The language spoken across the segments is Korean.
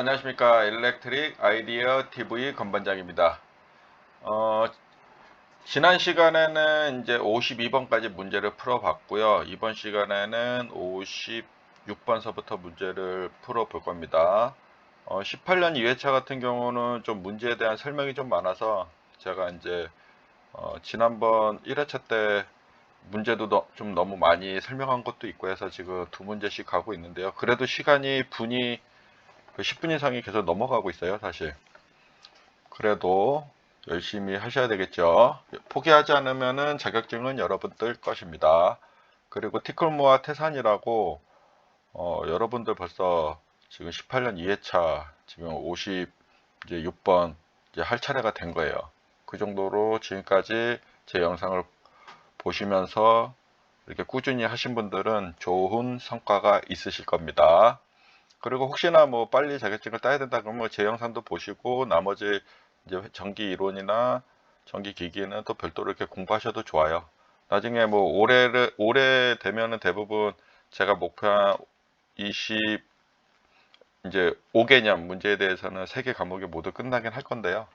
안녕하십니까. 일렉트릭 아이디어 TV 건반장입니다. 어, 지난 시간에는 이제 52번까지 문제를 풀어봤고요. 이번 시간에는 56번서부터 문제를 풀어 볼 겁니다. 어, 18년 2회차 같은 경우는 좀 문제에 대한 설명이 좀 많아서 제가 이제 어, 지난번 1회차 때 문제도 너- 좀 너무 많이 설명한 것도 있고 해서 지금 두 문제씩 가고 있는데요. 그래도 시간이 분이 그 10분 이상이 계속 넘어가고 있어요, 사실. 그래도 열심히 하셔야 되겠죠. 포기하지 않으면은 자격증은 여러분들 것입니다. 그리고 티클모아 태산이라고 어, 여러분들 벌써 지금 18년 2회차 지금 56번 이제 할 차례가 된 거예요. 그 정도로 지금까지 제 영상을 보시면서 이렇게 꾸준히 하신 분들은 좋은 성과가 있으실 겁니다. 그리고 혹시나 뭐 빨리 자격증을 따야 된다 그러면 제 영상도 보시고 나머지 이제 전기 이론이나 전기 기기는 또 별도로 이렇게 공부하셔도 좋아요. 나중에 뭐 올해를 올해 되면은 대부분 제가 목표한 20 이제 5개념 문제에 대해서는 세개 과목이 모두 끝나긴 할 건데요.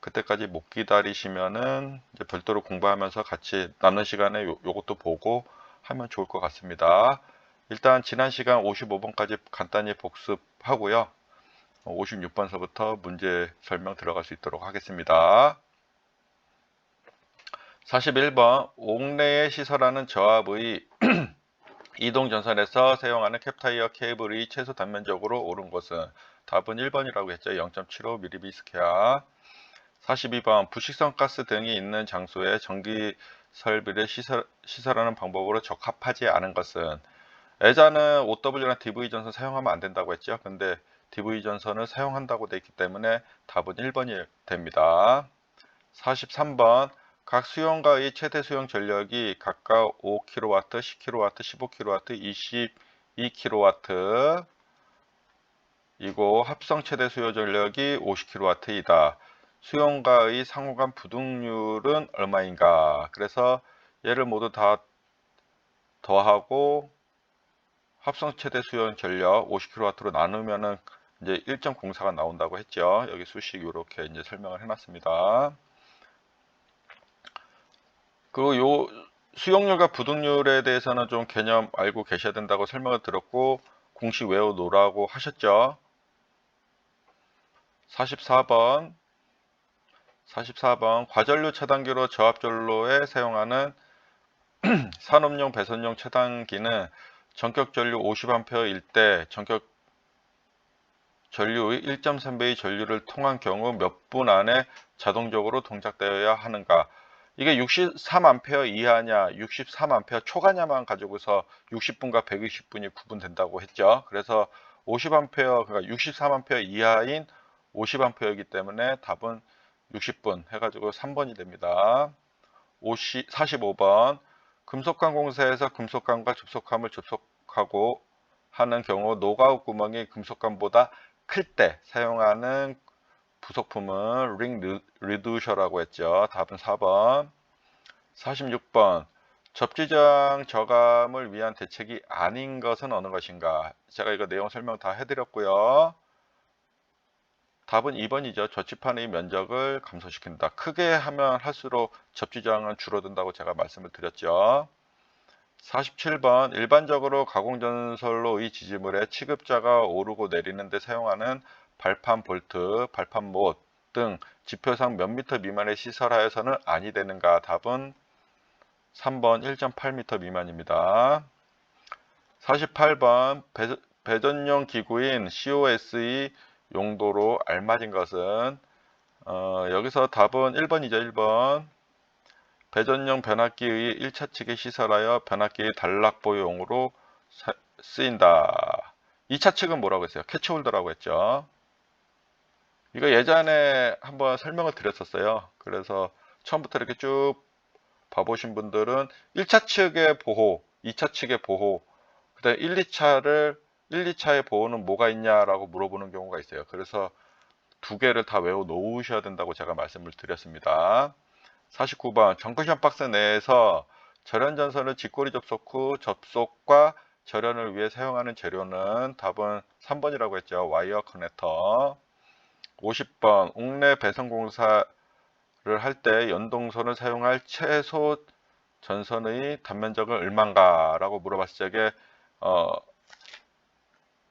그때까지 못 기다리시면은 이제 별도로 공부하면서 같이 남는 시간에 요, 요것도 보고 하면 좋을 것 같습니다. 일단 지난 시간 55번까지 간단히 복습하고요. 56번서부터 문제 설명 들어갈 수 있도록 하겠습니다. 41번 옥내에 시설하는 저압의 이동 전선에서 사용하는 캡타이어 케이블이 최소 단면적으로 오른 것은 답은 1번이라고 했죠. 0.75mm 스퀘어. 42번 부식성 가스 등이 있는 장소에 전기 설비를 시설, 시설하는 방법으로 적합하지 않은 것은 예전은 OW나 DV 전선 사용하면 안 된다고 했죠. 근데 DV 전선을 사용한다고 되어 있기 때문에 답은 1번이 됩니다. 43번 각 수용가의 최대 수용 전력이 각각 5kW, 10kW, 15kW, 22kW 이고 합성 최대 수요 전력이 50kW이다. 수용가의 상호간 부등률은 얼마인가? 그래서 얘를 모두 다 더하고 합성 최대 수용 전력 50kW로 나누면은 이제 1.04가 나온다고 했죠. 여기 수식 이렇게 이제 설명을 해놨습니다. 그리고 요 수용률과 부등률에 대해서는 좀 개념 알고 계셔야 된다고 설명을 들었고 공식 외워 놓으라고 하셨죠. 44번 44번 과전류 차단기로 저압전로에 사용하는 산업용 배선용 차단기는 전격 전류 50A일 때 전격 전류의 1.3배의 전류를 통한 경우 몇 분 안에 자동적으로 동작되어야 하는가? 이게 63A 이하냐, 63A 초과냐만 가지고서 60분과 120분이 구분된다고 했죠. 그래서 50A, 그러니까 63A 이하인 50A이기 때문에 답은 60분 해가지고 3번이 됩니다. 50, 45번 금속관 공사에서 금속관과 접속함을 접속하고 하는 경우 노가웃 구멍이 금속관보다 클 때 사용하는 부속품은 링 리두셔라고 했죠. 답은 4번. 46번 접지장 저감을 위한 대책이 아닌 것은 어느 것인가? 제가 이거 내용 설명 다 해드렸고요. 답은 2번이죠. 저치판의 면적을 감소시킨다. 크게 하면 할수록 접지장은 줄어든다고 제가 말씀을 드렸죠. 47번 일반적으로 가공전설로의 지지물에 취급자가 오르고 내리는 데 사용하는 발판 볼트, 발판 못 등 지표상 몇 미터 미만의 시설하여서는 아니 되는가? 답은 3번 1.8m 미만입니다. 48번 배, 배전용 기구인 COS의 용도로 알맞은 것은 어, 여기서 답은 1번이죠. 1번 배전용 변압기의 1차 측에 시설하여 변압기의 단락보용으로 사, 쓰인다. 2차 측은 뭐라고 했어요? 캐치홀더라고 했죠. 이거 예전에 한번 설명을 드렸었어요. 그래서 처음부터 이렇게 쭉 봐보신 분들은 1차 측의 보호, 2차 측의 보호, 그 다음에 1, 2차를 1, 2차의 보호는 뭐가 있냐라고 물어보는 경우가 있어요. 그래서 두 개를 다 외워 놓으셔야 된다고 제가 말씀을 드렸습니다. 49번 정크션 박스 내에서 절연 전선을 직거리 접속 후 접속과 절연을 위해 사용하는 재료는 답은 3번이라고 했죠. 와이어 커넥터. 50번 옥내 배선공사를 할 때 연동선을 사용할 최소 전선의 단면적은 얼마인가 라고 물어봤을 적에 어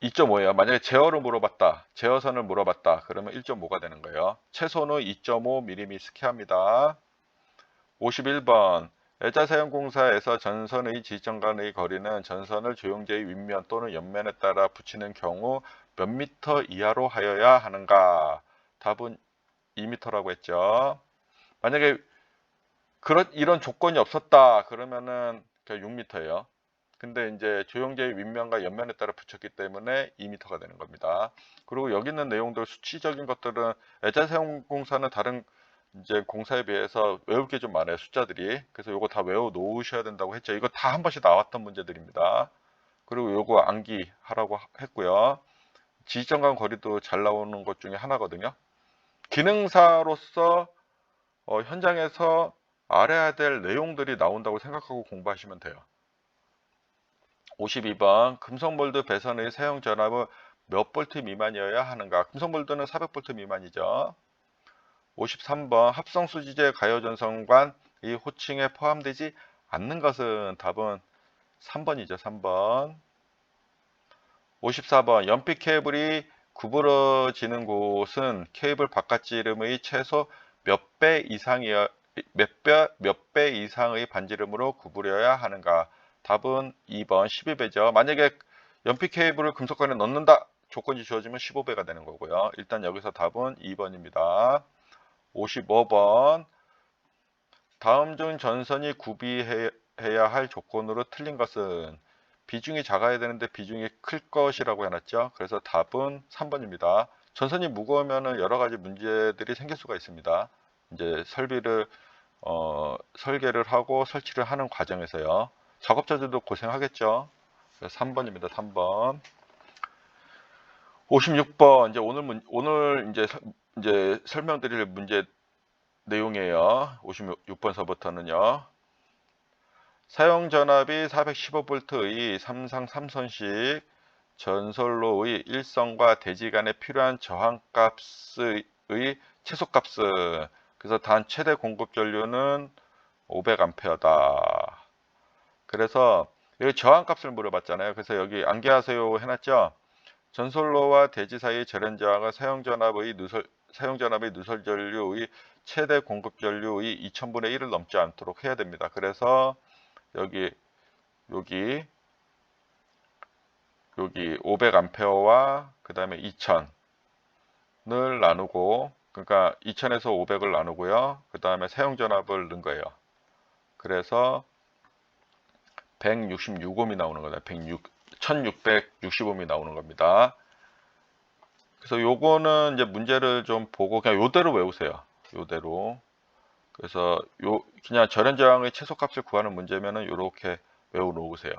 2.5예요. 만약에 제어를 물어봤다. 제어선을 물어봤다. 그러면 1.5가 되는 거예요. 최소는 2.5mm 스퀘어입니다. 51번 애자 사용 공사에서 전선의 지점 간의 거리는 전선을 조영제의 윗면 또는 옆면에 따라 붙이는 경우 몇 미터 이하로 하여야 하는가? 답은 2미터라고 했죠. 만약에 그런 이런 조건이 없었다 그러면은 6미터예요. 근데 이제 조영제의 윗면과 옆면에 따라 붙였기 때문에 2미터가 되는 겁니다. 그리고 여기 있는 내용들 수치적인 것들은 애자 사용 공사는 다른 이제 공사에 비해서 외울 게 좀 많아요 숫자들이. 그래서 요거 다 외워 놓으셔야 된다고 했죠. 이거 다 한 번씩 나왔던 문제들입니다. 그리고 요거 암기 하라고 했고요. 지점 간 거리도 잘 나오는 것 중에 하나거든요. 기능사로서 어, 현장에서 알아야 될 내용들이 나온다고 생각하고 공부하시면 돼요 52번 금속몰드 배선의 사용 전압은 몇 볼트 미만이어야 하는가 금속몰드는 400볼트 미만이죠 53번 합성수지제 가요전선관의 호칭에 포함되지 않는 것은 답은 3번이죠. 3번. 54번 연필 케이블이 구부러지는 곳은 케이블 바깥지름의 최소 몇 배 이상이어 몇배 몇 배 이상의 반지름으로 구부려야 하는가? 답은 2번 12배죠. 만약에 연필 케이블을 금속관에 넣는다 조건이 주어지면 15배가 되는 거고요. 일단 여기서 답은 2번입니다. 55번 다음 중 전선이 구비해야 할 조건으로 틀린 것은 비중이 작아야 되는데 비중이 클 것이라고 해놨죠. 그래서 답은 3번입니다. 전선이 무거우면 여러 가지 문제들이 생길 수가 있습니다. 이제 설비를 어, 설계를 하고 설치를 하는 과정에서요. 작업자들도 고생하겠죠. 3번입니다. 3번. 56번 이제 오늘 문, 오늘 이제 이제 설명드릴 문제 내용이에요. 56번서부터는요. 사용 전압이 415V의 삼상 3선식 전솔로의 일성과 대지 간에 필요한 저항값의 최소값은 그래서 단 최대 공급 전류는 500A다. 그래서 여기 저항값을 물어봤잖아요. 그래서 여기 암기하세요 해놨죠. 전솔로와 대지 사이의 절연 저항은 사용 전압의 누설 사용 전압의 누설 전류의 최대 공급 전류의 2000분의 1을 넘지 않도록 해야 됩니다. 그래서 여기 여기 여기 500A와 그 다음에 2000을 나누고 그러니까 2000에서 500을 나누고요. 그 다음에 사용 전압을 넣은 거예요. 그래서 166옴이 나오는 거다. 106, 1660옴이 나오는 겁니다. 그래서 요거는 이제 문제를 좀 보고 그냥 요대로 외우세요. 요대로. 그래서 요 그냥 절연 저항의 최소값을 구하는 문제면은 요렇게 외워 놓으세요.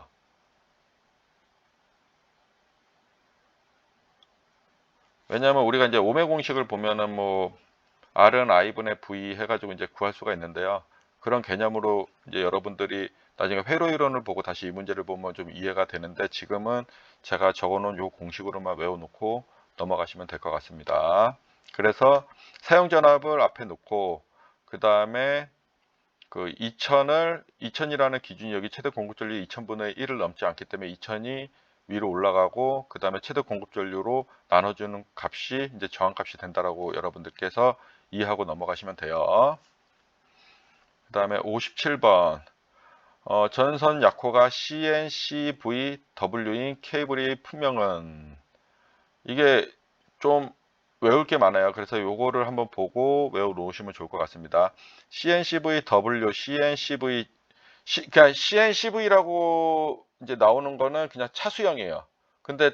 왜냐하면 우리가 이제 오메 공식을 보면은 뭐 R은 I분의 V 해가지고 이제 구할 수가 있는데요. 그런 개념으로 이제 여러분들이 나중에 회로 이론을 보고 다시 이 문제를 보면 좀 이해가 되는데 지금은 제가 적어놓은 요 공식으로만 외워놓고 넘어가시면 될 것 같습니다. 그래서 사용 전압을 앞에 놓고 그 다음에 그 2000을 2000이라는 기준이 여기 최대 공급 전류 2000분의 1을 넘지 않기 때문에 2000이 위로 올라가고 그 다음에 최대 공급 전류로 나눠주는 값이 이제 저항값이 된다라고 여러분들께서 이해하고 넘어가시면 돼요. 그 다음에 57번 어, 전선 약호가 CNCVW인 케이블의 품명은 이게 좀 외울 게 많아요. 그래서 요거를 한번 보고 외워 놓으시면 좋을 것 같습니다. CNCVW, CNCV, C, 그냥 CNCV라고 이제 나오는 거는 그냥 차수형이에요. 근데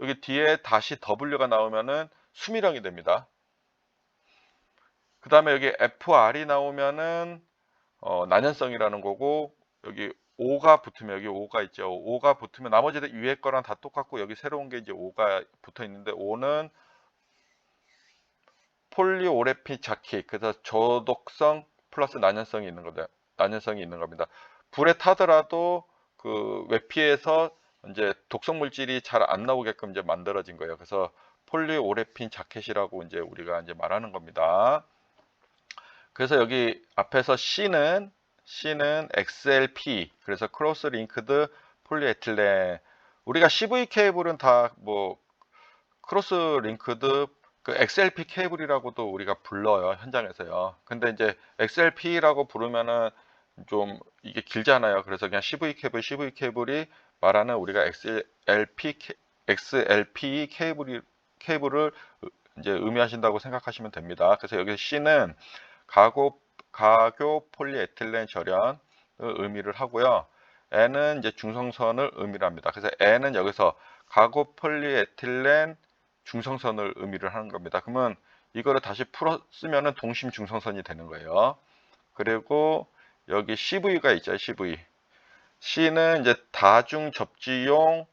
여기 뒤에 다시 W가 나오면은 수미령이 됩니다. 그 다음에 여기 FR이 나오면은 어, 난연성이라는 거고 여기 5가 붙으면 여기 5가 있죠. 5가 붙으면 나머지 위에 거랑 다 똑같고 여기 새로운 게 이제 5가 붙어 있는데 5는 폴리오레피 자키 그래서 저독성 플러스 난연성이 있는 거다. 난연성이 있는 겁니다. 불에 타더라도 그 외피에서 이제 독성 물질이 잘 안 나오게끔 이제 만들어진 거예요. 그래서 폴리오레핀 자켓이라고 이제 우리가 이제 말하는 겁니다. 그래서 여기 앞에서 C는 C는 XLP 그래서 크로스 링크드 폴리에틸렌 우리가 CV 케이블은 다 뭐 크로스 링크드 그 XLP 케이블이라고도 우리가 불러요 현장에서요. 근데 이제 XLP라고 부르면은 좀 이게 길잖아요. 그래서 그냥 CV 케이블, CV 케이블이 말하는 우리가 XLP 케- XLP 케이블이 케이블을 이제 의미하신다고 생각하시면 됩니다. 그래서 여기 C는 가고 가교 폴리에틸렌 절연을 의미를 하고요. N은 이제 중성선을 의미를 합니다. 그래서 N은 여기서 가고 폴리에틸렌 중성선을 의미를 하는 겁니다. 그러면 이거를 다시 풀어 쓰면은 동심 중성선이 되는 거예요. 그리고 여기 CV가 있죠, CV. C는 이제 다중 접지용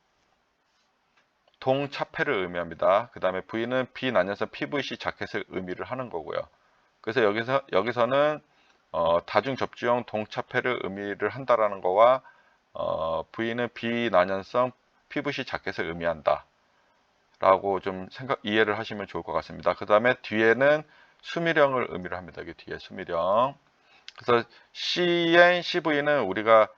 동차폐를 의미합니다. 그 다음에 V는 비난연선 PVC 자켓을 의미를 하는 거고요. 그래서 여기서 여기서는 어, 다중 접지용 동차폐를 의미를 한다라는 거와 어, V는 비난연성 PVC 자켓을 의미한다. 라고 좀 생각 이해를 하시면 좋을 것 같습니다. 그 다음에 뒤에는 수미령을 의미를 합니다. 여기 뒤에 수미령. 그래서 CN, CV는 우리가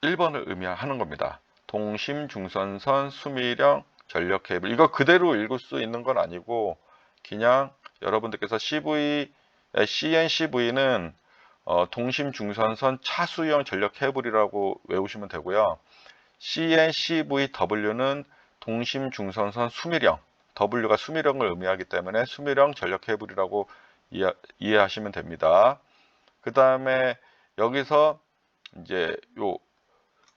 1번을 의미하는 겁니다. 동심 중선선 수미령 전력 케이블 이거 그대로 읽을 수 있는 건 아니고 그냥 여러분들께서 CV, 에, CNCV는 어, 동심 중선선 차수형 전력 케이블이라고 외우시면 되고요. CNCVW는 동심 중선선 수미령 W가 수미령을 의미하기 때문에 수미령 전력 케이블이라고 이해, 이해 하시면 됩니다. 그 다음에 여기서 이제 요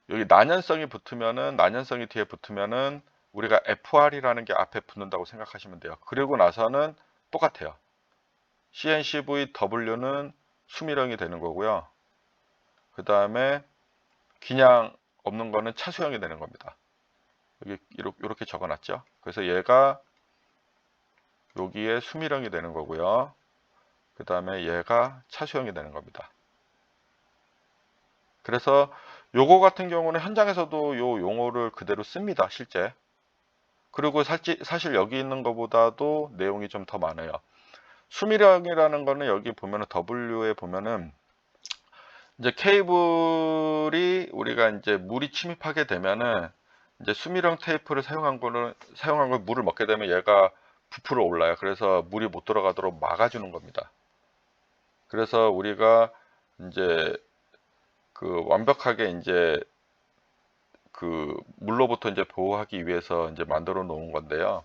여기 난연성이 붙으면은 난연성이 뒤에 붙으면은 우리가 FR이라는 게 앞에 붙는다고 생각하시면 돼요. 그리고 나서는 똑같아요. CNCVW는 수미령이 되는 거고요. 그 다음에 그냥 없는 거는 차수형이 되는 겁니다. 여기 이렇게, 적어놨죠. 그래서 얘가 여기에 수미령이 되는 거고요. 그 다음에 얘가 차수형이 되는 겁니다. 그래서 요거 같은 경우는 현장에서도 요 용어를 그대로 씁니다. 실제. 그리고 살지, 사실 여기 있는 것보다도 내용이 좀 더 많아요. 수미령이라는 거는 여기 보면은 W에 보면은 이제 케이블이 우리가 이제 물이 침입하게 되면은 이제 수미령 테이프를 사용한 거는 사용한 걸 물을 먹게 되면 얘가 부풀어 올라요. 그래서 물이 못 들어가도록 막아주는 겁니다. 그래서 우리가 이제 그 완벽하게 이제 그 물로부터 이제 보호하기 위해서 이제 만들어 놓은 건데요.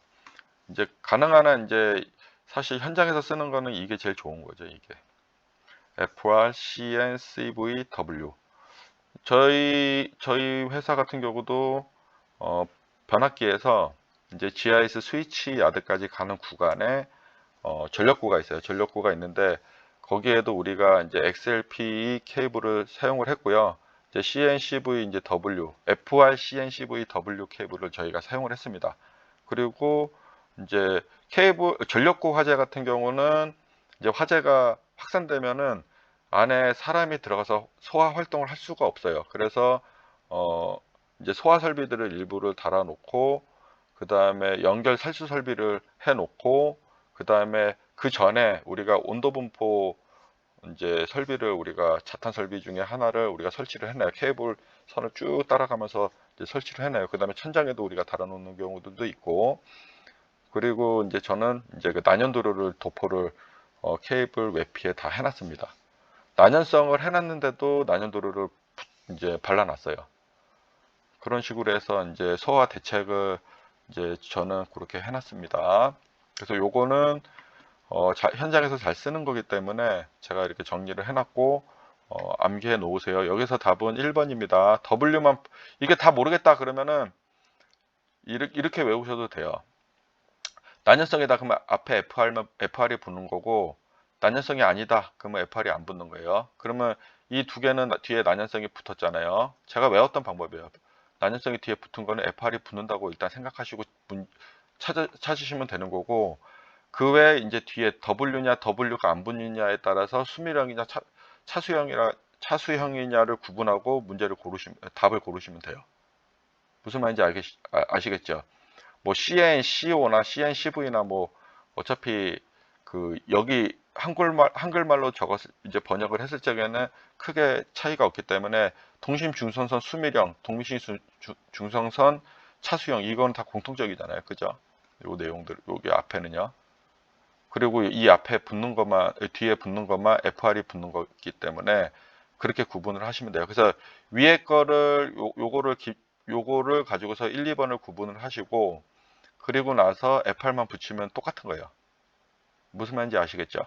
이제 가능한 한 이제 사실 현장에서 쓰는 거는 이게 제일 좋은 거죠, 이게. FR, CN, CV, W. 저희 저희 회사 같은 경우도 어, 변압기에서 이제 GIS 스위치 야드까지 가는 구간에 어, 전력구가 있어요. 전력구가 있는데 거기에도 우리가 이제 XLP 케이블을 사용을 했고요. 이제 CNCV 이제 W, FR CNCV W 케이블을 저희가 사용을 했습니다. 그리고 이제 케이블 전력구 화재 같은 경우는 이제 화재가 확산되면은 안에 사람이 들어가서 소화 활동을 할 수가 없어요. 그래서 어 이제 소화 설비들을 일부를 달아놓고 그 다음에 연결 살수 설비를 해놓고 그 다음에 그 전에 우리가 온도 분포 이제 설비를 우리가 자탄 설비 중에 하나를 우리가 설치를 해놔요. 케이블 선을 쭉 따라가면서 설치를 해놔요. 그 다음에 천장에도 우리가 달아놓는 경우들도 있고 그리고 이제 저는 이제 그 난연도료를 도포를 어, 케이블 외피에 다 해놨습니다. 난연성을 해놨는데도 난연도료를 이제 발라놨어요. 그런 식으로 해서 이제 소화 대책을 이제 저는 그렇게 해놨습니다. 그래서 요거는 어, 자, 현장에서 잘 쓰는 거기 때문에 제가 이렇게 정리를 해놨고 어, 암기해 놓으세요. 여기서 답은 1번입니다. W만 이게 다 모르겠다 그러면은 이렇게, 이렇게 외우셔도 돼요. 난연성이다 그러면 앞에 FR면 FR이 붙는 거고 난연성이 아니다 그러면 FR이 안 붙는 거예요. 그러면 이 두 개는 뒤에 난연성이 붙었잖아요. 제가 외웠던 방법이에요. 난연성이 뒤에 붙은 거는 FR이 붙는다고 일단 생각하시고 문, 찾아, 찾으시면 되는 거고 그 외에 이제 뒤에 W냐 W가 안 붙느냐에 따라서 수미령이냐 차, 차수형이라 차수형이냐를 구분하고 문제를 고르시면 답을 고르시면 돼요. 무슨 말인지 알겠, 아, 아시겠죠? 뭐 CN, CO나 CN, CV나 뭐 어차피 그 여기 한글말 한글말로 적었 이제 번역을 했을 적에는 크게 차이가 없기 때문에 동심 중선선 수미령, 동심 중성선 차수형 이건 다 공통적이잖아요. 그죠? 요 내용들 여기 앞에는요. 그리고 이 앞에 붙는 것만 뒤에 붙는 것만 FR이 붙는 거기 때문에 그렇게 구분을 하시면 돼요. 그래서 위에 거를 요, 요거를 기- 요거를 가지고서 1, 2번을 구분을 하시고 그리고 나서 FR만 붙이면 똑같은 거예요. 무슨 말인지 아시겠죠?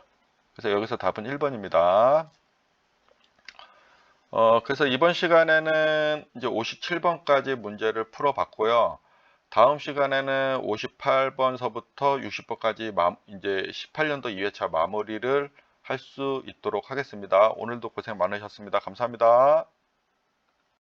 그래서 여기서 답은 1번입니다. 어, 그래서 이번 시간에는 이제 57번까지 문제를 풀어봤고요. 다음 시간에는 58번서부터 60번까지 이제 18년도 2회차 마무리를 할 수 있도록 하겠습니다. 오늘도 고생 많으셨습니다. 감사합니다.